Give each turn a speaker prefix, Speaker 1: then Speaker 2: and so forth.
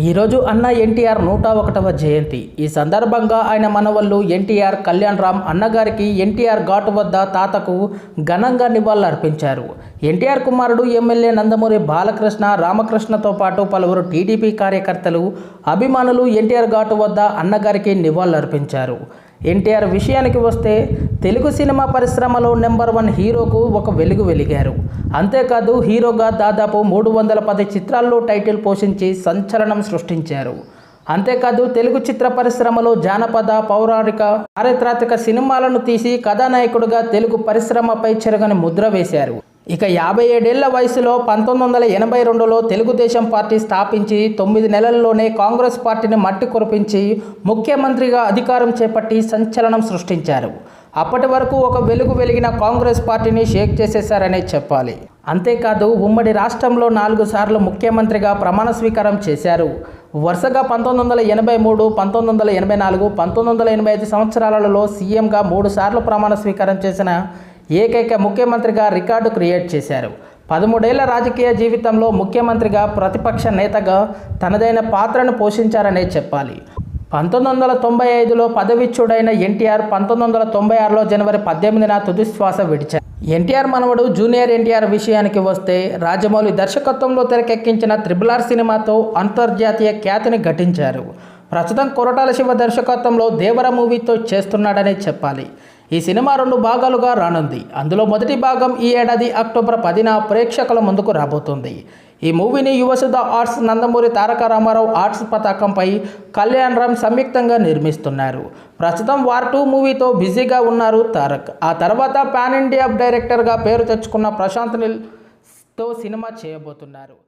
Speaker 1: ఈరోజు అన్న ఎన్టీఆర్ నూట ఒకటవ జయంతి. ఈ సందర్భంగా ఆయన మనవళ్ళు ఎన్టీఆర్ కళ్యాణ్ రామ్ అన్నగారికి ఎన్టీఆర్ ఘాటు వద్ద తాతకు ఘనంగా నివాళులర్పించారు. ఎన్టీఆర్ కుమారుడు ఎమ్మెల్యే నందమూరి బాలకృష్ణ రామకృష్ణతో పాటు పలువురు టీడీపీ కార్యకర్తలు అభిమానులు ఎన్టీఆర్ ఘాటు వద్ద అన్నగారికి నివాళులర్పించారు. ఎన్టీఆర్ విషయానికి వస్తే తెలుగు సినిమా పరిశ్రమలో నెంబర్ వన్ హీరోకు ఒక వెలుగు వెలిగారు. అంతేకాదు హీరోగా దాదాపు మూడు వందల పది చిత్రాల్లో టైటిల్ పోషించి సంచలనం సృష్టించారు. అంతేకాదు తెలుగు చిత్ర పరిశ్రమలో జానపద పౌరాణిక చారిత్రాత్మక సినిమాలను తీసి కథానాయకుడిగా తెలుగు పరిశ్రమపై చెరగని ముద్ర వేశారు. ఇక యాభై ఏడేళ్ళ వయసులో పంతొమ్మిది వందల ఎనభై రెండులో తెలుగుదేశం పార్టీ స్థాపించి తొమ్మిది నెలల్లోనే కాంగ్రెస్ పార్టీని మట్టి కురిపించి ముఖ్యమంత్రిగా అధికారం చేపట్టి సంచలనం సృష్టించారు. అప్పటి వరకు ఒక వెలుగు వెలిగిన కాంగ్రెస్ పార్టీని షేక్ చేసేశారనే చెప్పాలి. అంతేకాదు ఉమ్మడి రాష్ట్రంలో నాలుగు సార్లు ముఖ్యమంత్రిగా ప్రమాణ స్వీకారం చేశారు. వరుసగా పంతొమ్మిది వందల ఎనభై మూడు పంతొమ్మిది వందల ఎనభై నాలుగు పంతొమ్మిది వందల ఎనభై ఐదు సంవత్సరాలలో సీఎంగా మూడు సార్లు ప్రమాణ స్వీకారం చేసిన ఏకైక ముఖ్యమంత్రిగా రికార్డు క్రియేట్ చేశారు. పదమూడేళ్ళ రాజకీయ జీవితంలో ముఖ్యమంత్రిగా ప్రతిపక్ష నేతగా తనదైన పాత్రను పోషించారనే చెప్పాలి. పంతొమ్మిది వందల తొంభై ఐదులో పదవిచ్యుడైన ఎన్టీఆర్ పంతొమ్మిది వందల తొంభై ఆరులో జనవరి పద్దెనిమిదిన తుది శ్వాస విడిచారు. ఎన్టీఆర్ మనవడు జూనియర్ ఎన్టీఆర్ విషయానికి వస్తే రాజమౌళి దర్శకత్వంలో తెరకెక్కించిన త్రిబుల్ ఆర్ సినిమాతో అంతర్జాతీయ ఖ్యాతిని ఘటించారు. ప్రస్తుతం కొరటాల శివ దర్శకత్వంలో దేవర మూవీతో చేస్తున్నాడనే చెప్పాలి. ఈ సినిమా రెండు భాగాలుగా రానుంది. అందులో మొదటి భాగం ఈ ఏడాది అక్టోబర్ పదిన ప్రేక్షకుల ముందుకు రాబోతుంది. ఈ మూవీని యువసుధ ఆర్ట్స్ నందమూరి తారక రామారావు ఆర్ట్స్ పతాకంపై కళ్యాణ్ రామ్ సంయుక్తంగా నిర్మిస్తున్నారు. ప్రస్తుతం వార్ టూ మూవీతో బిజీగా ఉన్నారు తారక్. ఆ తర్వాత పాన్ ఇండియా డైరెక్టర్గా పేరు తెచ్చుకున్న ప్రశాంత్ నిల్తో సినిమా చేయబోతున్నారు.